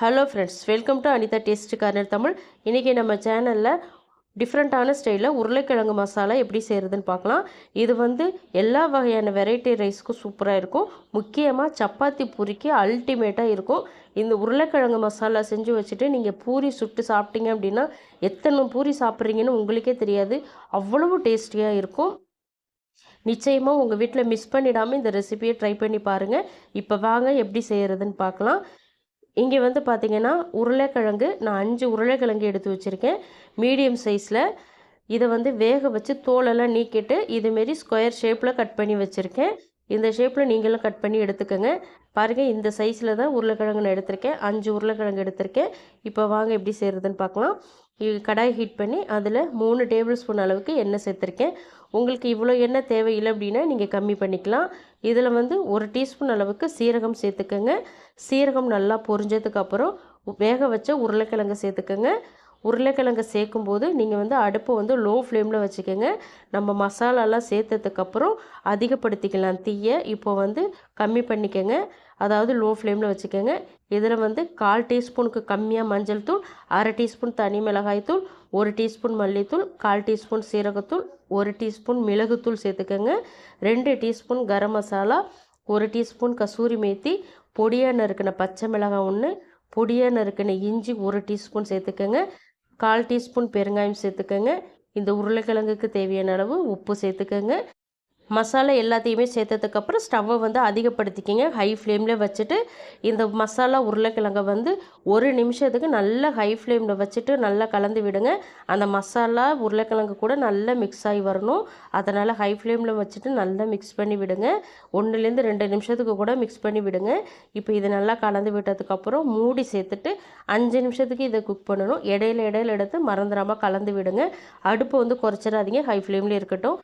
Hello friends welcome to Anitha taste corner Tamil இன்றைக்கி நம்ம சேனலில் டிஃப்ரெண்ட்டான ஸ்டைலில் உருளைக்கிழங்கு மசாலா எப்படி செய்கிறதுன்னு பார்க்கலாம். இது வந்து எல்லா வகையான வெரைட்டி ரைஸ்க்கும் சூப்பராக இருக்கும். முக்கியமாக சப்பாத்தி பூரிக்கு அல்டிமேட்டாக இருக்கும். இந்த உருளைக்கிழங்கு மசாலா செஞ்சு வச்சுட்டு நீங்கள் பூரி சுட்டு சாப்பிட்டீங்க அப்படின்னா எத்தனை பூரி சாப்பிட்றீங்கன்னு உங்களுக்கே தெரியாது. அவ்வளவு டேஸ்டியாக இருக்கும். நிச்சயமாக உங்கள் வீட்டில் மிஸ் பண்ணிடாமல் இந்த ரெசிபியை ட்ரை பண்ணி பாருங்கள் இப்போ வாங்க எப்படி செய்கிறதுன்னு பார்க்கலாம். இங்கே வந்து பார்த்திங்கன்னா உருளைக்கிழங்கு நான் அஞ்சு உருளைக்கிழங்கு எடுத்து வச்சுருக்கேன். மீடியம் சைஸில் இதை வந்து வேக வச்சு தோலெல்லாம் நீக்கிட்டு இதுமாரி ஸ்கொயர் ஷேப்பில் கட் பண்ணி வச்சுருக்கேன். இந்த ஷேப்பில் நீங்களும் கட் பண்ணி எடுத்துக்கோங்க. பாருங்கள் இந்த சைஸில் தான் உருளைக்கிழங்கு நான் எடுத்திருக்கேன். அஞ்சு உருளைக்கிழங்கு எடுத்திருக்கேன். இப்போ வாங்க எப்படி செய்கிறதுன்னு பார்க்கலாம். கடாய் ஹீட் பண்ணி அதில் மூணு டேபிள் ஸ்பூன் அளவுக்கு எண்ணெய் சேர்த்துருக்கேன். உங்களுக்கு இவ்வளோ எண்ணெய் தேவையில்லை அப்படின்னா நீங்கள் கம்மி பண்ணிக்கலாம். இதில் வந்து ஒரு டீஸ்பூன் அளவுக்கு சீரகம் சேர்த்துக்கோங்க. சீரகம் நல்லா பொரிஞ்சதுக்கப்புறம் வேக வச்ச உருளைக்கிழங்கு சேர்த்துக்கோங்க. உருளைக்கிழங்கு சேர்க்கும்போது நீங்கள் வந்து அடுப்பை வந்து லோ ஃப்ளேமில் வச்சுக்கோங்க. நம்ம மசாலாலாம் சேர்த்ததுக்கப்புறம் அதிகப்படுத்திக்கலாம். தீயை இப்போ வந்து கம்மி பண்ணிக்கோங்க. அதாவது லோ ஃப்ளேமில் வச்சுக்கோங்க. இதில் வந்து கால் டீஸ்பூனுக்கு கம்மியாக மஞ்சள் தூள் அரை டீஸ்பூன் தனி மிளகாய் தூள் ஒரு டீஸ்பூன் மல்லித்தூள் கால் டீஸ்பூன் சீரகத்தூள் ஒரு டீஸ்பூன் மிளகுத்தூள் சேர்த்துக்கோங்க. ரெண்டு டீஸ்பூன் கரம் மசாலா ஒரு டீஸ்பூன் கசூரி மேத்தி பொடியாக நறுக்கின பச்சை மிளகாய் ஒன்று பொடியாக நறுக்கின இஞ்சி ஒரு டீஸ்பூன் சேர்த்துக்கோங்க. கால் டீஸ்பூன் பெருங்காயம் சேர்த்துக்கோங்க. இந்த உருளைக்கிழங்குக்கு தேவையான அளவு உப்பு சேர்த்துக்கோங்க. மசாலா எல்லாத்தையுமே சேர்த்ததுக்கப்புறம் ஸ்டவ்வை வந்து அதிகப்படுத்திக்கிங்க. ஹை ஃப்ளேமில் வச்சுட்டு இந்த மசாலா உருளைக்கிழங்கை வந்து ஒரு நிமிஷத்துக்கு நல்லா ஹை ஃப்ளேமில் வச்சுட்டு நல்லா கலந்து விடுங்க. அந்த மசாலா உருளைக்கிழங்கு கூட நல்லா மிக்ஸ் ஆகி வரணும். அதனால் ஹை ஃப்ளேமில் வச்சுட்டு நல்லா மிக்ஸ் பண்ணி விடுங்க. ஒன்றுலேருந்து ரெண்டு நிமிஷத்துக்கு கூட மிக்ஸ் பண்ணி விடுங்க. இப்போ இதை நல்லா கலந்து விட்டதுக்கப்புறம் மூடி சேர்த்துட்டு அஞ்சு நிமிஷத்துக்கு இதை குக் பண்ணணும். இடையில இடையில எடுத்து மறந்துடாமல் கலந்து விடுங்க. அடுப்பு வந்து குறைச்சிடாதீங்க. ஹை ஃப்ளேமில் இருக்கட்டும்.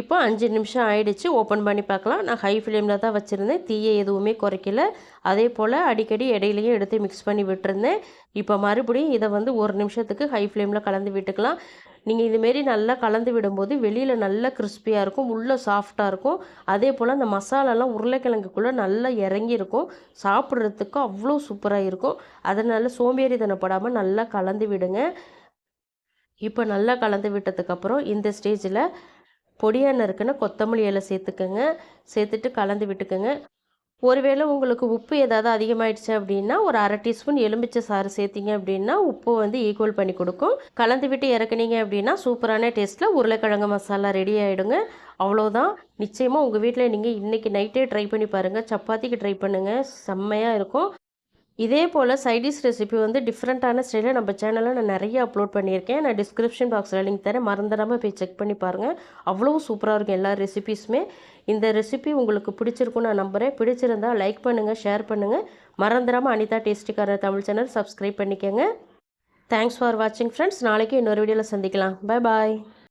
இப்போ அஞ்சு நிமிஷம் ஆயிடுச்சு ஓப்பன் பண்ணி பார்க்கலாம். நான் ஹை ஃப்ளேமில் தான் வச்சுருந்தேன். தீயை எதுவுமே குறைக்கல. அதே போல் அடிக்கடி இடையிலையும் எடுத்து மிக்ஸ் பண்ணி விட்டுருந்தேன். இப்போ மறுபடியும் இதை வந்து ஒரு நிமிஷத்துக்கு ஹை ஃப்ளேமில் கலந்து விட்டுக்கலாம். நீங்கள் இதுமாரி நல்லா கலந்து விடும்போது வெளியில் நல்லா கிறிஸ்பியாக இருக்கும் உள்ளே சாஃப்டாக இருக்கும். அதே போல் அந்த மசாலாலாம் உருளைக்கிழங்குக்குள்ளே நல்லா இறங்கியிருக்கும் சாப்பிட்றதுக்கு அவ்வளோ சூப்பராக இருக்கும். அதனால் சோம்பேறித்தனப்படாமல் நல்லா கலந்து விடுங்க. இப்போ நல்லா கலந்து விட்டதுக்கப்புறம் இந்த ஸ்டேஜில் பொடியாக நறுக்குன்னா கொத்தமல்லி இலை சேர்த்துக்கோங்க. சேர்த்துட்டு கலந்து விட்டுக்கோங்க. ஒருவேளை உங்களுக்கு உப்பு ஏதாவது அதிகமாயிடுச்சு அப்படின்னா ஒரு அரை டீஸ்பூன் எலுமிச்சை சாறு சேர்த்திங்க அப்படின்னா உப்பு வந்து ஈக்குவல் பண்ணி கொடுக்கும். கலந்து விட்டு இறக்குனீங்க அப்படின்னா சூப்பரான டேஸ்ட்டில் உருளைக்கிழங்கு மசாலா ரெடி ஆகிடுங்க அவ்வளோதான் நிச்சயமாக உங்கள் வீட்டில் நீங்கள் இன்றைக்கி நைட்டே ட்ரை பண்ணி பாருங்கள் சப்பாத்திக்கு ட்ரை பண்ணுங்கள் செம்மையாக இருக்கும். இதே போல் சைடிஷ் ரெசிபி வந்து டிஃப்ரெண்ட்டான ஸ்டைலில் நம்ம சேனலில் நான் நிறைய அப்லோட் பண்ணியிருக்கேன். நான் டிஸ்கிரிப்ஷன் பாக்ஸில் லிங்க் தரேன். மறந்துடாமல் போய் செக் பண்ணி பாருங்கள் அவ்வளோ சூப்பராக இருக்கும் எல்லா ரெசிபிஸுமே இந்த ரெசிபி உங்களுக்கு பிடிச்சிருக்குன்னு நான் நம்புகிறேன் பிடிச்சிருந்தால் லைக் பண்ணுங்கள் ஷேர் பண்ணுங்கள் மறந்துடாமல் அனிதா டேஸ்டிக்கார தமிழ் சேனல் சப்ஸ்கிரைப் பண்ணிக்கோங்க. தேங்க்ஸ் ஃபார் வாட்சிங் ஃப்ரெண்ட்ஸ் நாளைக்கு இன்னொரு வீடியோவில் சந்திக்கலாம். பாய் பாய்